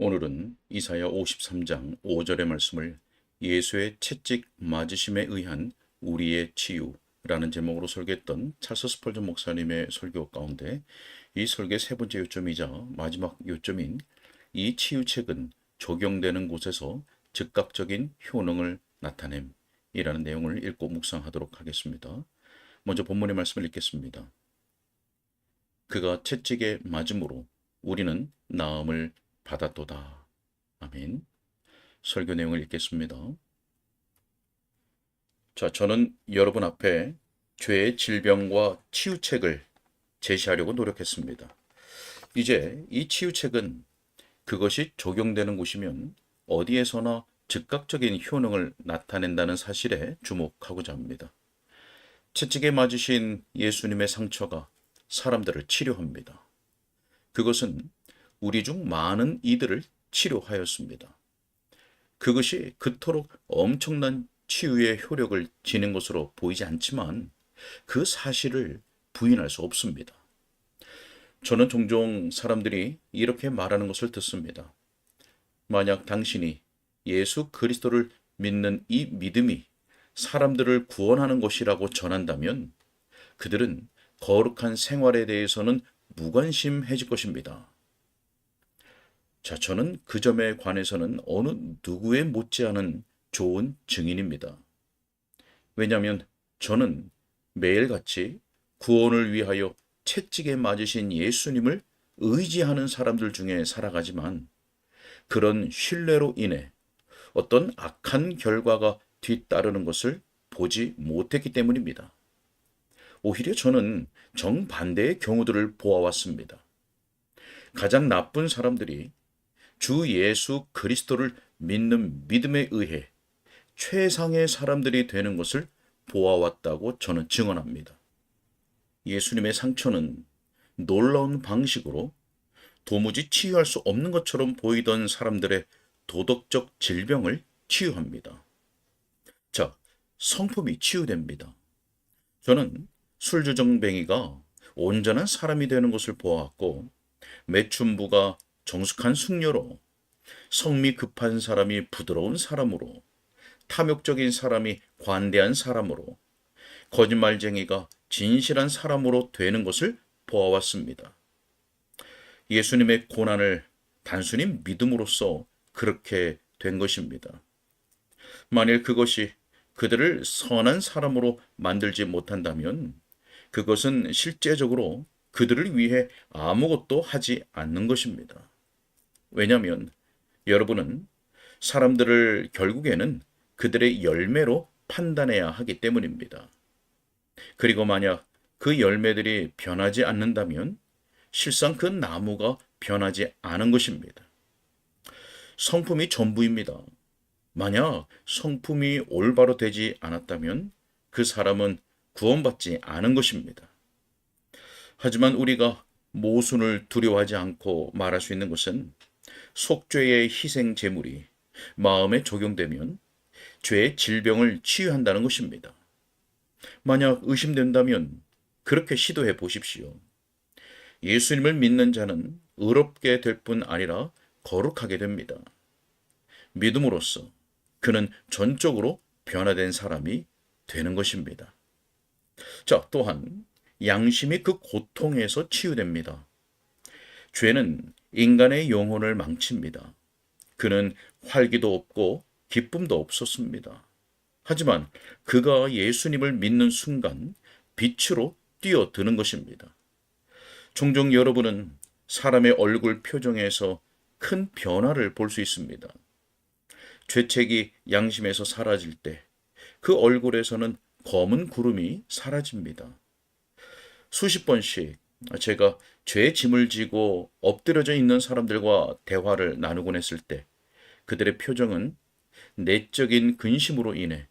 오늘은 이사야 53장 5절의 말씀을 예수의 채찍 맞으심에 의한 우리의 치유라는 제목으로 설계했던 찰스 스펄전 목사님의 설교 가운데 이 설계 세 번째 요점이자 마지막 요점인 이 치유책은 적용되는 곳에서 즉각적인 효능을 나타냄이라는 내용을 읽고 묵상하도록 하겠습니다. 먼저 본문의 말씀을 읽겠습니다. 그가 채찍에 맞음으로 우리는 나음을 받았도다. 아멘. 설교 내용을 읽겠습니다. 자, 저는 여러분 앞에 죄의 질병과 치유책을 제시하려고 노력했습니다. 이제 이 치유책은 그것이 적용되는 곳이면 어디에서나 즉각적인 효능을 나타낸다는 사실에 주목하고자 합니다. 채찍에 맞으신 예수님의 상처가 사람들을 치료합니다. 그것은 우리 중 많은 이들을 치료하였습니다. 그것이 그토록 엄청난 치유의 효력을 지닌 것으로 보이지 않지만 그 사실을 부인할 수 없습니다. 저는 종종 사람들이 이렇게 말하는 것을 듣습니다. 만약 당신이 예수 그리스도를 믿는 이 믿음이 사람들을 구원하는 것이라고 전한다면 그들은 거룩한 생활에 대해서는 무관심해질 것입니다. 자, 저는 그 점에 관해서는 어느 누구에 못지않은 좋은 증인입니다. 왜냐하면 저는 매일같이 구원을 위하여 채찍에 맞으신 예수님을 의지하는 사람들 중에 살아가지만 그런 신뢰로 인해 어떤 악한 결과가 뒤따르는 것을 보지 못했기 때문입니다. 오히려 저는 정반대의 경우들을 보아왔습니다. 가장 나쁜 사람들이 주 예수 그리스도를 믿는 믿음에 의해 최상의 사람들이 되는 것을 보아왔다고 저는 증언합니다. 예수님의 상처는 놀라운 방식으로 도무지 치유할 수 없는 것처럼 보이던 사람들의 도덕적 질병을 치유합니다. 자, 성품이 치유됩니다. 저는 술주정뱅이가 온전한 사람이 되는 것을 보아왔고 매춘부가 정숙한 숙녀로 성미 급한 사람이 부드러운 사람으로 탐욕적인 사람이 관대한 사람으로 거짓말쟁이가 진실한 사람으로 되는 것을 보아왔습니다. 예수님의 고난을 단순히 믿음으로써 그렇게 된 것입니다. 만일 그것이 그들을 선한 사람으로 만들지 못한다면 그것은 실제적으로 그들을 위해 아무것도 하지 않는 것입니다. 왜냐하면 여러분은 사람들을 결국에는 그들의 열매로 판단해야 하기 때문입니다. 그리고 만약 그 열매들이 변하지 않는다면 실상 그 나무가 변하지 않은 것입니다. 성품이 전부입니다. 만약 성품이 올바로 되지 않았다면 그 사람은 구원받지 않은 것입니다. 하지만 우리가 모순을 두려워하지 않고 말할 수 있는 것은 속죄의 희생 제물이 마음에 적용되면 죄의 질병을 치유한다는 것입니다. 만약 의심된다면 그렇게 시도해 보십시오. 예수님을 믿는 자는 의롭게 될 뿐 아니라 거룩하게 됩니다. 믿음으로써 그는 전적으로 변화된 사람이 되는 것입니다. 자, 또한 양심이 그 고통에서 치유됩니다. 죄는 인간의 영혼을 망칩니다. 그는 활기도 없고 기쁨도 없었습니다. 하지만 그가 예수님을 믿는 순간 빛으로 뛰어드는 것입니다. 종종 여러분은 사람의 얼굴 표정에서 큰 변화를 볼 수 있습니다. 죄책이 양심에서 사라질 때 그 얼굴에서는 검은 구름이 사라집니다. 수십 번씩 제가 죄의 짐을 지고 엎드려져 있는 사람들과 대화를 나누곤 했을 때 그들의 표정은 내적인 근심으로 인해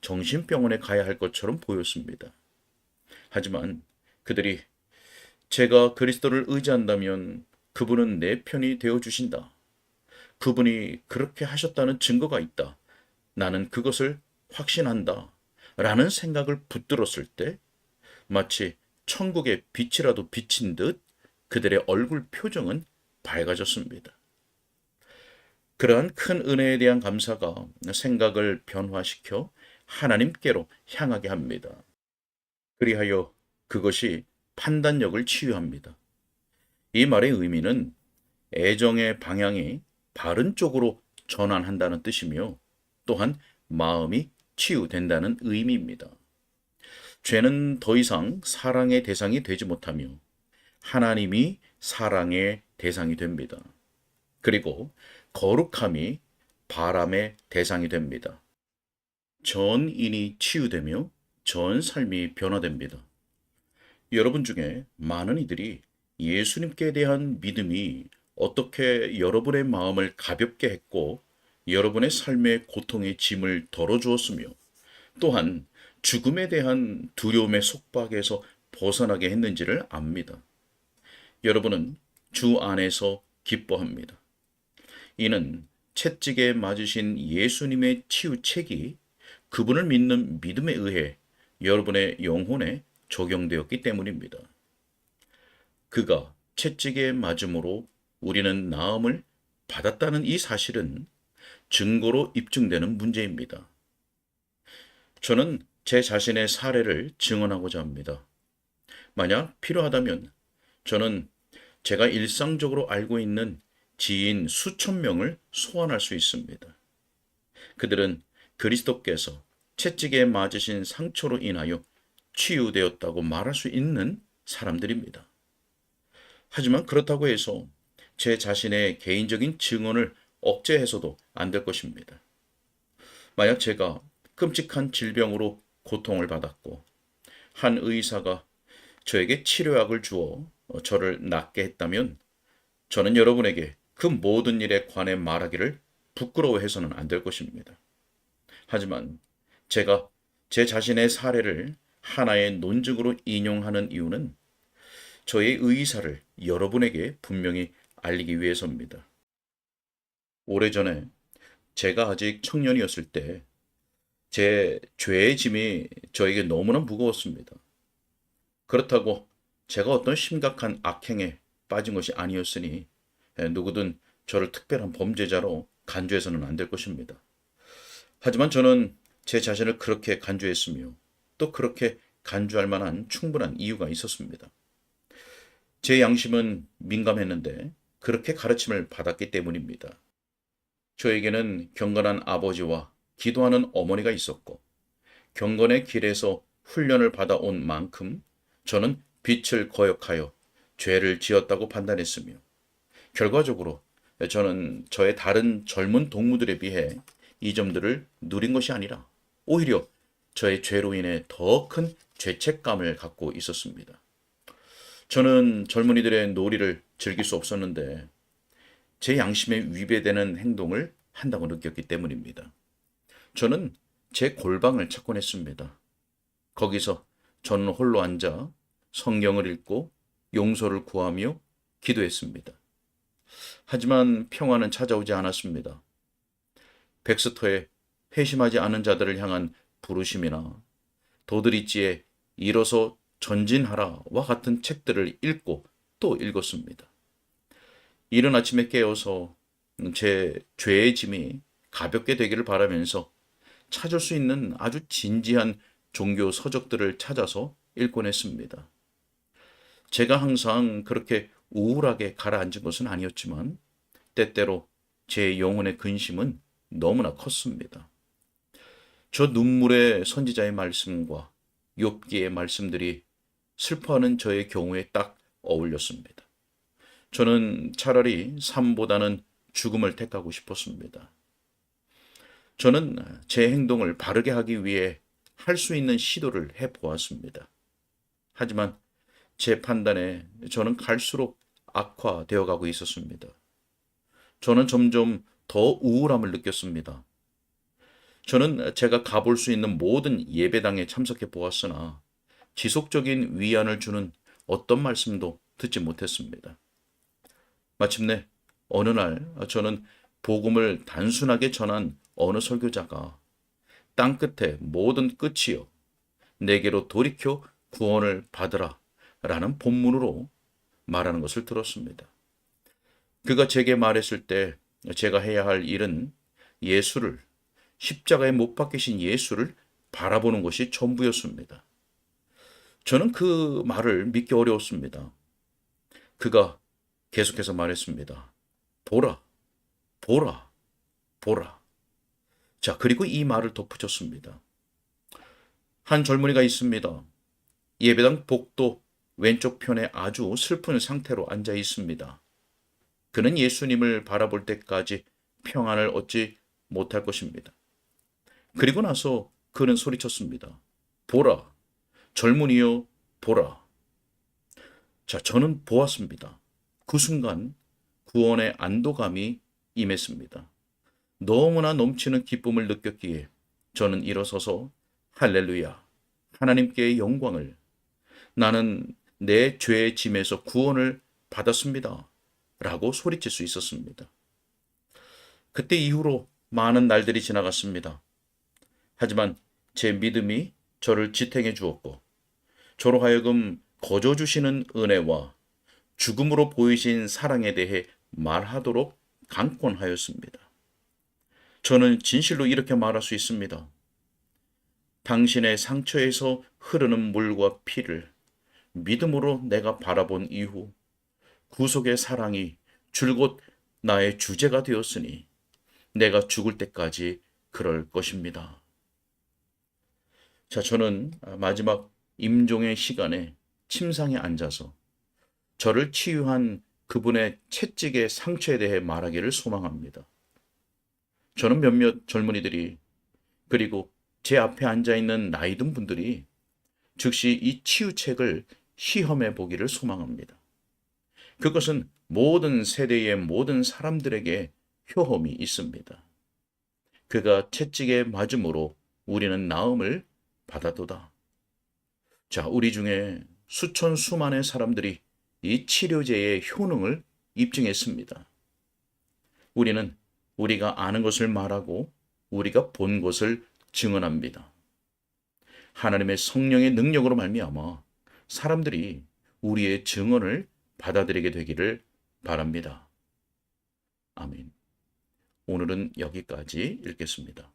정신병원에 가야 할 것처럼 보였습니다. 하지만 그들이 제가 그리스도를 의지한다면 그분은 내 편이 되어 주신다. 그분이 그렇게 하셨다는 증거가 있다. 나는 그것을 확신한다. 라는 생각을 붙들었을 때 마치 천국의 빛이라도 비친 듯 그들의 얼굴 표정은 밝아졌습니다. 그러한 큰 은혜에 대한 감사가 생각을 변화시켜 하나님께로 향하게 합니다. 그리하여 그것이 판단력을 치유합니다. 이 말의 의미는 애정의 방향이 바른 쪽으로 전환한다는 뜻이며 또한 마음이 치유된다는 의미입니다. 죄는 더 이상 사랑의 대상이 되지 못하며 하나님이 사랑의 대상이 됩니다. 그리고 거룩함이 바람의 대상이 됩니다. 전인이 치유되며 전 삶이 변화됩니다. 여러분 중에 많은 이들이 예수님께 대한 믿음이 어떻게 여러분의 마음을 가볍게 했고 여러분의 삶의 고통의 짐을 덜어주었으며 또한 죽음에 대한 두려움의 속박에서 벗어나게 했는지를 압니다. 여러분은 주 안에서 기뻐합니다. 이는 채찍에 맞으신 예수님의 치유책이 그분을 믿는 믿음에 의해 여러분의 영혼에 적용되었기 때문입니다. 그가 채찍에 맞음으로 우리는 나음을 받았다는 이 사실은 증거로 입증되는 문제입니다. 저는 제 자신의 사례를 증언하고자 합니다. 만약 필요하다면 저는 제가 일상적으로 알고 있는 지인 수천 명을 소환할 수 있습니다. 그들은 그리스도께서 채찍에 맞으신 상처로 인하여 치유되었다고 말할 수 있는 사람들입니다. 하지만 그렇다고 해서 제 자신의 개인적인 증언을 억제해서도 안 될 것입니다. 만약 제가 끔찍한 질병으로 고통을 받았고 한 의사가 저에게 치료약을 주어 저를 낫게 했다면 저는 여러분에게 그 모든 일에 관해 말하기를 부끄러워해서는 안 될 것입니다. 하지만 제가 제 자신의 사례를 하나의 논증으로 인용하는 이유는 저의 의사를 여러분에게 분명히 알리기 위해서입니다. 오래전에 제가 아직 청년이었을 때 제 죄의 짐이 저에게 너무나 무거웠습니다. 그렇다고 제가 어떤 심각한 악행에 빠진 것이 아니었으니 누구든 저를 특별한 범죄자로 간주해서는 안 될 것입니다. 하지만 저는 제 자신을 그렇게 간주했으며 또 그렇게 간주할 만한 충분한 이유가 있었습니다. 제 양심은 민감했는데 그렇게 가르침을 받았기 때문입니다. 저에게는 경건한 아버지와 기도하는 어머니가 있었고 경건의 길에서 훈련을 받아온 만큼 저는 빛을 거역하여 죄를 지었다고 판단했으며 결과적으로 저는 저의 다른 젊은 동무들에 비해 이 점들을 누린 것이 아니라 오히려 저의 죄로 인해 더 큰 죄책감을 갖고 있었습니다. 저는 젊은이들의 놀이를 즐길 수 없었는데 제 양심에 위배되는 행동을 한다고 느꼈기 때문입니다. 저는 제 골방을 찾곤 했습니다. 거기서 저는 홀로 앉아 성경을 읽고 용서를 구하며 기도했습니다. 하지만 평화는 찾아오지 않았습니다. 백스터에 회심하지 않은 자들을 향한 부르심이나 도드리지에 일어서 전진하라와 같은 책들을 읽고 또 읽었습니다. 이른 아침에 깨어서 제 죄의 짐이 가볍게 되기를 바라면서 찾을 수 있는 아주 진지한 종교 서적들을 찾아서 읽곤 했습니다. 제가 항상 그렇게 우울하게 가라앉은 것은 아니었지만 때때로 제 영혼의 근심은 너무나 컸습니다. 저 눈물의 선지자의 말씀과 욥기의 말씀들이 슬퍼하는 저의 경우에 딱 어울렸습니다. 저는 차라리 삶보다는 죽음을 택하고 싶었습니다. 저는 제 행동을 바르게 하기 위해 할 수 있는 시도를 해 보았습니다. 하지만 제 판단에 저는 갈수록 악화되어 가고 있었습니다. 저는 점점 더 우울함을 느꼈습니다. 저는 제가 가볼 수 있는 모든 예배당에 참석해 보았으나 지속적인 위안을 주는 어떤 말씀도 듣지 못했습니다. 마침내 어느 날 저는 복음을 단순하게 전한 어느 설교자가 땅 끝에 모든 끝이요 내게로 돌이켜 구원을 받으라 라는 본문으로 말하는 것을 들었습니다. 그가 제게 말했을 때 제가 해야 할 일은 예수를 십자가에 못 박히신 예수를 바라보는 것이 전부였습니다. 저는 그 말을 믿기 어려웠습니다. 그가 계속해서 말했습니다. 보라, 보라, 보라. 자, 그리고 이 말을 덧붙였습니다. 한 젊은이가 있습니다. 예배당 복도 왼쪽 편에 아주 슬픈 상태로 앉아 있습니다. 그는 예수님을 바라볼 때까지 평안을 얻지 못할 것입니다. 그리고 나서 그는 소리쳤습니다. 보라, 젊은이여, 보라. 자, 저는 보았습니다. 그 순간 구원의 안도감이 임했습니다. 너무나 넘치는 기쁨을 느꼈기에 저는 일어서서 할렐루야, 하나님께 영광을 나는 내 죄의 짐에서 구원을 받았습니다. 라고 소리칠 수 있었습니다. 그때 이후로 많은 날들이 지나갔습니다. 하지만 제 믿음이 저를 지탱해 주었고, 저로 하여금 거저 주시는 은혜와 죽음으로 보이신 사랑에 대해 말하도록 강권하였습니다. 저는 진실로 이렇게 말할 수 있습니다. 당신의 상처에서 흐르는 물과 피를 믿음으로 내가 바라본 이후 구속의 사랑이 줄곧 나의 주제가 되었으니 내가 죽을 때까지 그럴 것입니다. 자, 저는 마지막 임종의 시간에 침상에 앉아서 저를 치유한 그분의 채찍의 상처에 대해 말하기를 소망합니다. 저는 몇몇 젊은이들이 그리고 제 앞에 앉아 있는 나이 든 분들이 즉시 이 치유책을 시험해 보기를 소망합니다. 그것은 모든 세대의 모든 사람들에게 효험이 있습니다. 그가 채찍에 맞음으로 우리는 나음을 받아도다. 자, 우리 중에 수천 수만의 사람들이 이 치료제의 효능을 입증했습니다. 우리는 우리가 아는 것을 말하고 우리가 본 것을 증언합니다. 하나님의 성령의 능력으로 말미암아 사람들이 우리의 증언을 받아들이게 되기를 바랍니다. 아멘. 오늘은 여기까지 읽겠습니다.